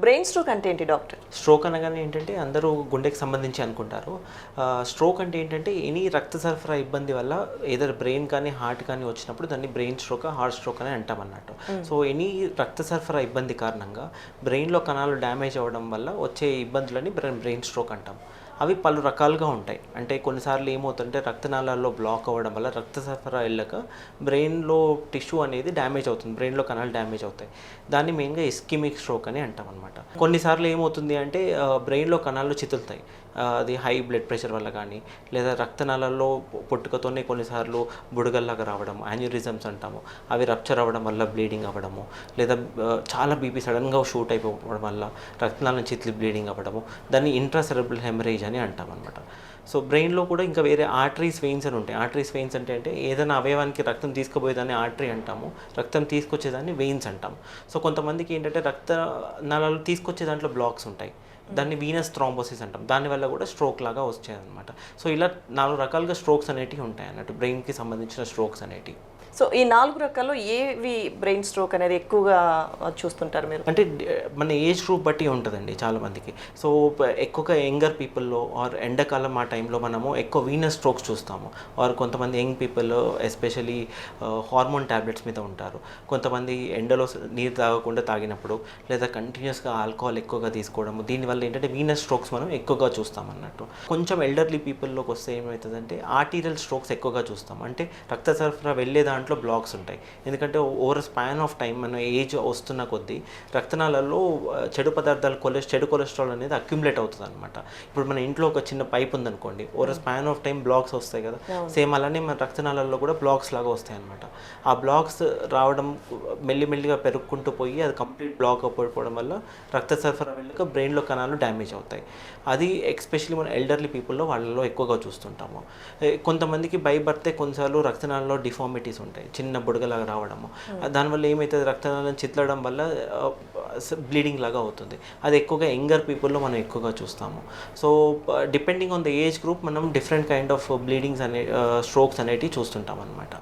Brain stroke అంటే ఏంటి doctor? Stroke అనగానే ఏంటంటే అందరూ గుండెకి సంబంధించి అనుకుంటారు. స్ట్రోక్ అంటే ఏంటంటే ఎనీ రక్త సరఫరా ఇబ్బంది వల్ల ఏదైనా బ్రెయిన్ కానీ హార్ట్ కానీ వచ్చినప్పుడు దాన్ని బ్రెయిన్ స్ట్రోక్ హార్ట్ స్ట్రోక్ అని అంటాం అన్నట్టు. సో ఎనీ రక్త సరఫరా ఇబ్బంది కారణంగా బ్రెయిన్లో కణాలు డ్యామేజ్ అవ్వడం వల్ల వచ్చే ఇబ్బందులని బ్రెయిన్ స్ట్రోక్ అంటాం. అవి పలు రకాలుగా ఉంటాయి. అంటే కొన్నిసార్లు ఏమవుతుందంటే రక్తనాళాల్లో బ్లాక్ అవ్వడం వల్ల రక్త సరఫరా వెళ్ళక బ్రెయిన్లో టిష్యూ అనేది డ్యామేజ్ అవుతుంది. బ్రెయిన్లో కణాలు డ్యామేజ్ అవుతాయి. దాన్ని మెయిన్గా ఇస్కిమిక్ స్ట్రోక్ అని అంటాం అనమాట. కొన్నిసార్లు ఏమవుతుంది అంటే బ్రెయిన్లో కణాలు చితులుతాయి. అది హై బ్లడ్ ప్రెషర్ వల్ల కానీ లేదా రక్తనాళాల్లో పొట్టుకతోనే కొన్నిసార్లు బుడగల్లాగా రావడం యాన్యూరిజమ్స్ అంటాము. అవి రప్చర్ అవ్వడం వల్ల బ్లీడింగ్ అవ్వడము లేదా చాలా బీపీ సడన్గా షూట్ అయిపోవడం వల్ల రక్తనాళం చిత్లి బ్లీడింగ్ అవ్వడము దాన్ని ఇంట్రాసెరబుల్ హెమరేజ్ అని అంటాం అనమాట సో బ్రెయిన్లో కూడా ఇంకా వేరే ఆర్టరీస్ వెయిన్స్ అని ఉంటాయి. ఆర్టరీస్ వెయిన్స్ అంటే అంటే ఏదైనా అవయవానికి రక్తం తీసుకుపోయేదాన్ని ఆర్టరీ అంటాము. రక్తం తీసుకొచ్చేదాన్ని వెయిన్స్ అంటాము. సో కొంతమందికి ఏంటంటే రక్త నలాలు తీసుకొచ్చే దాంట్లో బ్లాక్స్ ఉంటాయి. దాన్ని వీనస్ థ్రాంబోసిస్ అంటాం. దానివల్ల కూడా స్ట్రోక్ లాగా వచ్చేది అనమాట సో ఇలా నాలుగు రకాలుగా స్ట్రోక్స్ అనేటివి ఉంటాయి అన్నట్టు బ్రెయిన్కి సంబంధించిన స్ట్రోక్స్ అనేటివి. సో ఈ నాలుగు రకాల్లో ఏవి బ్రెయిన్ స్ట్రోక్ అనేది ఎక్కువగా చూస్తుంటారు మీరు? అంటే మన ఏజ్ గ్రూప్ బట్టి ఉంటుందండి చాలా మందికి. సో ఎక్కువగా యంగర్ పీపుల్లో ఆర్ ఎండాకాలం ఆ టైంలో మనము ఎక్కువ వీనస్ స్ట్రోక్స్ చూస్తాము. ఆర్ కొంతమంది young people especially hormone tablets మీద ఉంటారు. కొంతమంది ఎండలో నీరు తాగకుండా తాగినప్పుడు లేదా కంటిన్యూస్గా ఆల్కహాల్ ఎక్కువగా తీసుకోవడము దీనివల్ల ఏంటంటే వీనస్ స్ట్రోక్స్ మనం ఎక్కువగా చూస్తాం అన్నట్టు కొంచెం ఎల్డర్లీ పీపుల్లోకి వస్తే ఏమవుతుందంటే ఆర్టీరియల్ స్ట్రోక్స్ ఎక్కువగా చూస్తాం. అంటే రక్త సరఫరా వెళ్ళే దాంట్లో బ్లాక్స్ ఉంటాయి. ఎందుకంటే ఓవర్ స్పాన్ ఆఫ్ టైం మన ఏజ్ వస్తున్న కొద్దీ రక్తనాళాల్లో చెడు పదార్థాలు కొలెస్ చెడు కొలెస్ట్రాల్ అనేది అక్యుములేట్ అవుతుంది అనమాట ఇప్పుడు మన ఇంట్లో ఒక చిన్న పైప్ ఉందనుకోండి over span of time blocks వస్తాయి కదా. సేమ్ అలానే మన రక్తనాళాల్లో కూడా బ్లాక్స్ లాగా వస్తాయి అనమాట ఆ బ్లాక్స్ రావడం మెల్లిమెల్లిగా పెరుక్కుంటూ పోయి అది కంప్లీట్ బ్లాక్ అయిపోవడం వల్ల రక్త సరఫరా వెళ్ళక బ్రెయిన్లో కణాలు డ్యామేజ్ అవుతాయి. అది ఎక్స్పెషల్లీ మన ఎల్డర్లీ పీపుల్లో వాళ్ళలో ఎక్కువగా చూస్తుంటాము. కొంతమందికి బై బర్తే కొన్నిసార్లు రక్తనాళాల్లో డిఫార్మిటీస్ ఉంటాయి చిన్న బుడగలాగా రావడము. దానివల్ల ఏమవుతుంది రక్తనాళం చిట్లడం వల్ల బ్లీడింగ్ లాగా అవుతుంది. అది ఎక్కువగా యంగర్ పీపుల్లో మనం ఎక్కువగా చూస్తాము. So depending on the age group మనం డిఫరెంట్ కైండ్ ఆఫ్ బ్లీడింగ్స్ అనే స్ట్రోక్స్ అనేటివి చూస్తుంటాం అనమాట